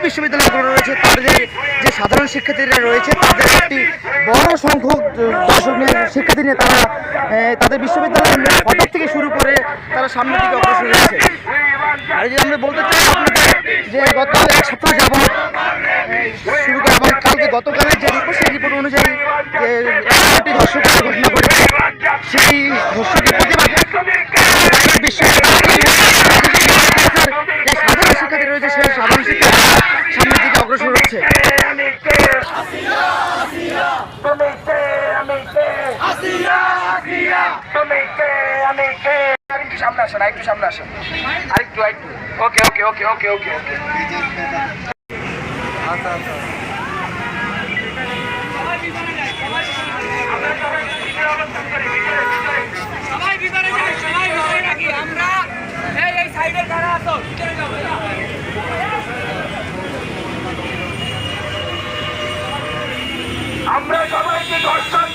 সরকারি বিশ্ববিদ্যালয়গুলো রয়েছে, তাদের যে সাধারণ শিক্ষার্থীরা রয়েছে, তাদের একটি বড় সংখ্যক দর্শক নিয়ে, শিক্ষার্থী নিয়ে তারা তাদের বিশ্ববিদ্যালয়ের ফটক থেকে শুরু করে তারা সামনের দিকে অগ্রসর হয়েছে। আর যদি আমরা বলতে চাই আপনাদের যে গত এক সপ্তাহ যাব শুরু করে আবার কালকে গতকালের যে রিপোর্ট সেই রিপোর্ট অনুযায়ী একটি ধর্ষকের ঘটনা ঘটেছে সেই ধর্ষকের প্রতিবাদ বিশ্ববিদ্যালয় শিক্ষার্থী রয়েছে, সে সামনে আসেন, আরেকটু সামনে আসেন। আরেকটু আরেকটু। ওকে ওকে ওকে ওকে ওকে ওকে। আমরা সবাইকে দর্শন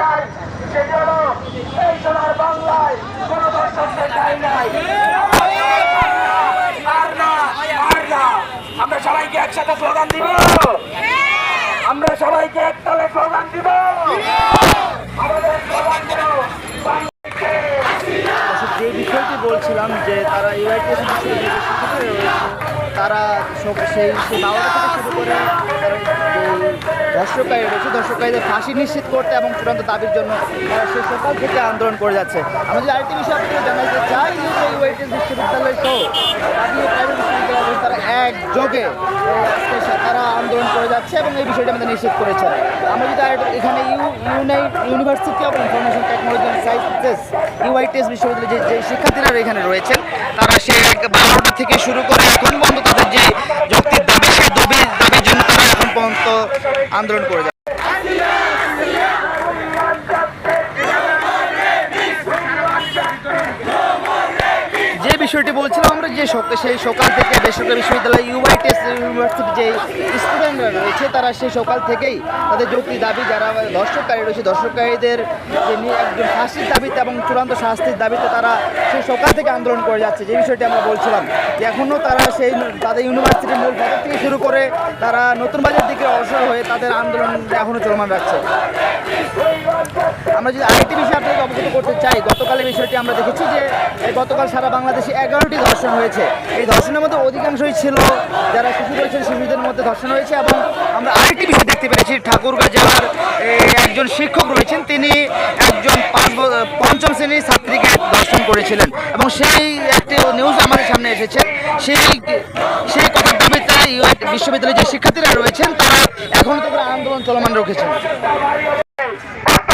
চাই সেটি এই সোনার বাংলায় কোনো দর্শকদের চাই নাই। আমরা সবাইকে একসাথে স্লোগান দিব? আমরা সবাইকে একতালে স্লোগান দিব? যে বিষয়টি বলছিলাম যে তারা ইউআইটির তারা সেই শুরু করে ধর্ষকারী রয়েছে ধর্ষকারীদের ফাঁসি নিশ্চিত করতে এবং চূড়ান্ত দাবির জন্য তারা সেই সকাল থেকে আন্দোলন করে যাচ্ছে। আমরা যদি আরেকটি বিষয় আপনাদের জানাতে চাই যে এই ইউআইটিএস বিশ্ববিদ্যালয় সহ জাতীয় প্রাইভেট বিশ্ববিদ্যালয় তারা একযোগে তারা আন্দোলন করে যাচ্ছে এবং এই বিষয়টি আমাদের নিশ্চিত করেছে। আমরা যদি আর এখানে U unite university of information technology and sciences UITS বিশ্ববিদ্যালয়ের যে শিক্ষার্থীরা এখানে রয়েছেন, তারা সে থেকে শুরু করে এখন পর্যন্ত তাদের যে যৌক্তিক দাবি, সেই দাবি পর্যন্ত আন্দোলন করে বিষয়টি বলছিলাম আমরা যে সেই সকাল থেকে বেসরকারি বিশ্ববিদ্যালয় ইউআইটিএস ইউনিভার্সিটি যে স্টুডেন্টরা রয়েছে, তারা সেই সকাল থেকেই তাদের যৌক্তিক দাবি, যারা দর্শককারী রয়েছে, দর্শককারীদের যে একজন ফাঁসির দাবিতে এবং চূড়ান্ত শাস্তির দাবিতে তারা সেই সকাল থেকে আন্দোলন করে যাচ্ছে, যে বিষয়টি আমরা বলছিলাম। যে এখনও তারা সেই তাদের ইউনিভার্সিটির মূল ফটক থেকে শুরু করে তারা নতুন বাজার দিকে অগ্রসর হয়ে তাদের আন্দোলন এখনও চলমান রাখছে। আমরা যদি আরেকটি বিষয় আপনাকে অবগত করতে চাই, গতকালের বিষয়টি আমরা দেখেছি যে গতকাল সারা বাংলাদেশে এগারোটি ধর্ষণ হয়েছে। এই ধর্ষণের মধ্যে অধিকাংশই ছিল যারা শিশু রয়েছেন, শিশুদের মধ্যে ধর্ষণ হয়েছে এবং আমরা আরেকটি বিষয় দেখতে পেরেছি, ঠাকুরগাঁ জেলার একজন শিক্ষক রয়েছেন, তিনি একজন পঞ্চম শ্রেণির ছাত্রীকে ধর্ষণ করেছিলেন এবং সেই একটি নিউজ আমাদের সামনে এসেছে। সেই সেই কথার ইউ- বিশ্ববিদ্যালয়ের যে শিক্ষার্থীরা রয়েছেন, তারা এখনও তো আন্দোলন চলমান রেখেছেন।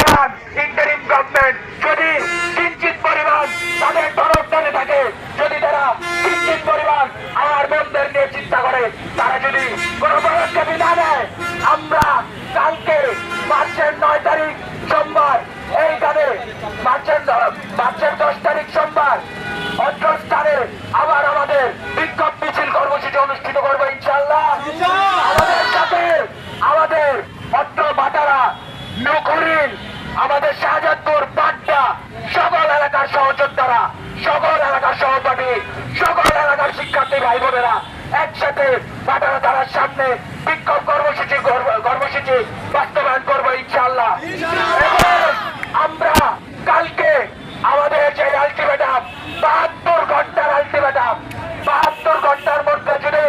বর্তমান ইন্টারিম গভর্নমেন্ট যদি কিঞ্চিত পরিমাণ তাদের তরফদারে থাকে যদি তারা কিঞ্চিত পরিমাণ আমার বন্ধের নিয়ে চিন্তা করে, তারা যদি কোনো পদক্ষেপই না নেয় আমরা কালকে মার্চের নয় তারিখ সোমবার এইখানে মার্চের ন- মার্চের দশ তারিখ সোমবার অত্র স্থানে আবার আমাদের বিক্ষোভ মিছিল কর্মসূচি অনুষ্ঠিত করব ইনশাল্লাহ আমাদের সাথে আমাদের অত্র বাটারা নকরিন আমাদের শাহজাদপুর পাড্ডা সকল এলাকার সহযোদ্ধারা সকল এলাকার সহপাঠী, সকল এলাকার শিক্ষার্থী ভাই বোনেরা একসাথে বাটারা তারার সামনে বিক্ষোভ কর্মসূচি কর্মসূচি বাস্তবায়ন করব ইনশাল্লাহ আমরা কালকে আমাদের যে আলটিমেটাম বাহাত্তর ঘণ্টার আলটিমেটাম বাহাত্তর ঘণ্টার মধ্যে যদি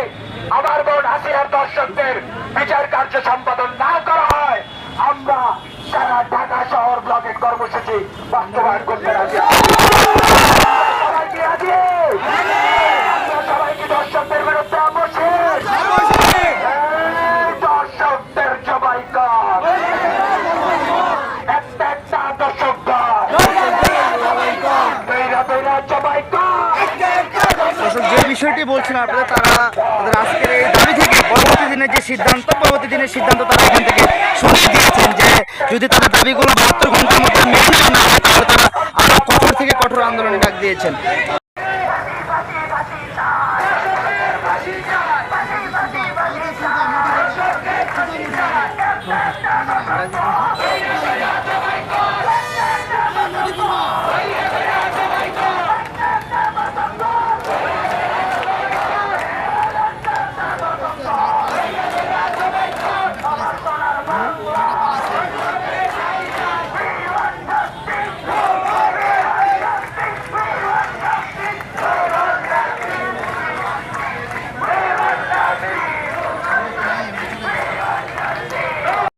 আমার বোন আসিয়ার দর্শকদের বিচার কার্য সম্পাদন কর্মসূচি বাস্তবায়ন করতে রাজি আছি। যে বিষয়টি বলছিলাম আপনাদের, তারা আজকের এই দাবি থেকে পরবর্তী দিনের যে সিদ্ধান্ত, পরবর্তী দিনের সিদ্ধান্ত তারা এখান থেকে যে যদি তারা দাবিগুলো বাহাত্তর ঘণ্টার মধ্যে মেনে না তাহলে তারা আরও কঠোর থেকে কঠোর আন্দোলনে ডাক দিয়েছেন।